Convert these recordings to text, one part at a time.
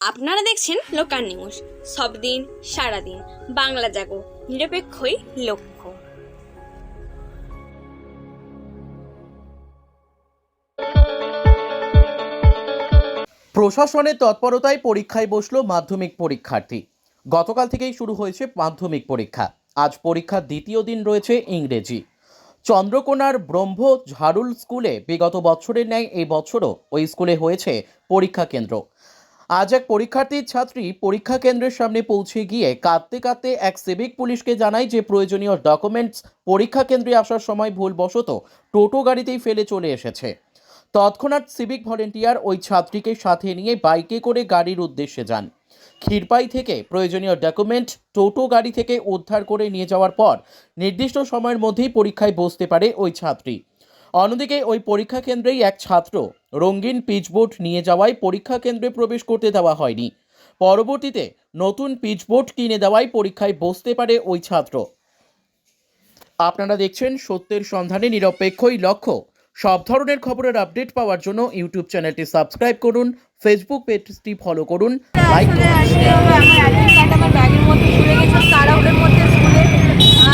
আপনারা দেখছেন local news. সব দিন সারাদিন বাংলা জাগো, নিরপেক্ষই লক্ষ্য। প্রশাসনের তৎপরতায় পরীক্ষায় বসল মাধ্যমিক পরীক্ষার্থী। গতকাল থেকেই শুরু হয়েছে মাধ্যমিক পরীক্ষা। আজ পরীক্ষার দ্বিতীয় দিন রয়েছে ইংরেজি। চন্দ্রকোনার ব্রহ্ম ঝাড়ুল স্কুলে বিগত বছরের ন্যায় এই বছরও ওই স্কুলে হয়েছে পরীক্ষা কেন্দ্র। আজ এক পরীক্ষার্থীর ছাত্রী পরীক্ষা কেন্দ্রের সামনে পৌঁছে গিয়ে কাঁদতে কাঁদতে এক সিভিক পুলিশকে জানায় যে প্রয়োজনীয় ডকুমেন্টস পরীক্ষা কেন্দ্রে আসার সময় ভুলবশত টোটো গাড়িতেই ফেলে চলে এসেছে। তৎক্ষণাৎ সিভিক ভলেন্টিয়ার ওই ছাত্রীকে সাথে নিয়ে বাইকে করে গাড়ির উদ্দেশ্যে যান। ক্ষীরপাই থেকে প্রয়োজনীয় ডকুমেন্ট টোটো গাড়ি থেকে উদ্ধার করে নিয়ে যাওয়ার পর নির্দিষ্ট সময়ের মধ্যেই পরীক্ষায় বসতে পারে ওই ছাত্রী। অন্যদিকে ওই পরীক্ষা কেন্দ্রেই এক ছাত্র রঙিন পিচবোর্ড নিয়ে যাওয়ায় পরীক্ষা কেন্দ্রে প্রবেশ করতে দেওয়া হয়নি। পরবর্তীতে নতুন পিচবোর্ড কিনে দেওয়ায় পরীক্ষায় বসতে পারে ওই ছাত্র। আপনারা দেখছেন সত্যের সন্ধানে নিরপেক্ষই লক্ষ্য। সব ধরনের খবরের আপডেট পাওয়ার জন্য ইউটিউব চ্যানেলটি সাবস্ক্রাইব করুন ফেসবুক পেজটি ফলো করুন লাইক আসলে আজকে আমার অ্যাডমিট কার্ড আমার ব্যাগের মধ্যে চলে গেছে তাড়াহুড়োর মধ্যে স্কুলে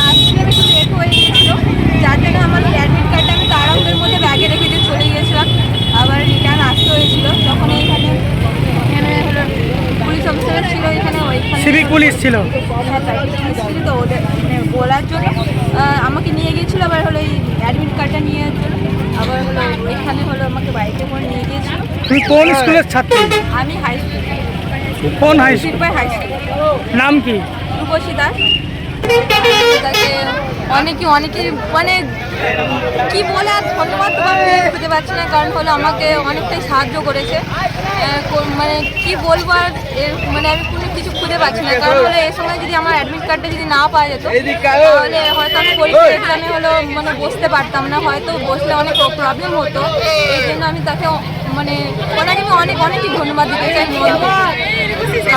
আসলে আমি একটু লেট হয়ে গেছিল যার জন্য আমার অ্যাডমিট কার্ডটা আমি তাড়াহুড়োর মধ্যে ব্যাগে রেখে দিয়ে চলে গিয়েছিলাম আবার রিটার্ন আসতে হয়েছিল তখন এখানে এখানে হলো পুলিশ অফিসার ছিল এখানে ওইখানে সিভিক পুলিশ ছিল। বলার জন্য আমাকে নিয়ে গিয়েছিল আবার হলো এই অ্যাডমিট কার্ডটা নিয়ে জন্য আবার হলো এখানে হলো আমাকে বাইকে করে নিয়ে গিয়েছিল। তুমি কোন স্কুলের ছাত্রী? আমি হাই স্কুল কোন হাই স্কুল হাই স্কুল নাম কি? রূপসী দাস। অনেকে অনেকে মানে কি বলে আর ধন্যবাদ তোমার খুঁজে পাচ্ছি না কারণ হলো আমাকে অনেকটাই সাহায্য করেছে। মানে কি বলব আর এর মানে আমি কোনো কিছু খুঁজে পাচ্ছি না। কারণ হলো এই সময় যদি আমার অ্যাডমিট কার্ডটা যদি না পাওয়া যেত তাহলে হয়তো আমি পরীক্ষা এক্সামে হলো মানে বসতে পারতাম না। হয়তো বসলে অনেক প্রবলেম হতো। এই জন্য আমি তাকে মানে ওনাকে আমি অনেক অনেকই ধন্যবাদ দিতে চাই।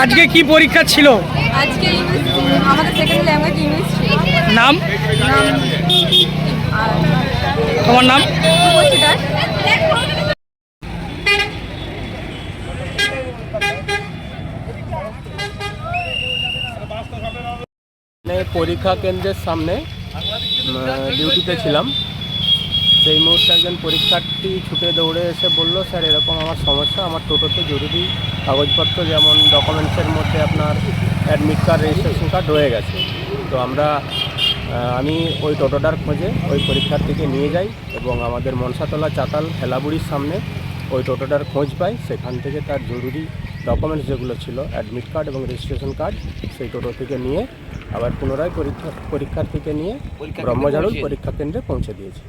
আজকে কি পরীক্ষা ছিল? আজকে ইংলিশ আমাদের সেকেন্ড ল্যাঙ্গুয়েজ ইংলিশ ছিল। নাম? আর তোমার নাম রূপসী দাস মানে পরীক্ষা কেন্দ্রের সামনে ডিউটিতে ছিলাম। সেই মুহূর্তে একজন পরীক্ষার্থী ছুটে দৌড়ে এসে বলল, স্যার, এরকম আমার সমস্যা, আমার টোটোতে জরুরি কাগজপত্র যেমন ডকুমেন্টসের মধ্যে আপনার অ্যাডমিট কার্ড রেজিস্ট্রেশন কার্ড রয়ে গেছে। তো আমরা আমি ওই টোটোটার খোঁজে ওই পরীক্ষার্থীকে নিয়ে যাই এবং আমাদের মনসাতলা চাতাল, হেলাবুড়ির সামনে ওই টোটোটার খোঁজ পাই। সেখান থেকে তার জরুরি ডকুমেন্টস যেগুলো ছিল অ্যাডমিট কার্ড এবং রেজিস্ট্রেশন কার্ড সেই টোটো থেকে নিয়ে আবার পুনরায় পরীক্ষা পরীক্ষার্থীকে নিয়ে ব্রহ্মঝাড়ুল পরীক্ষা কেন্দ্রে পৌঁছে দিয়েছি।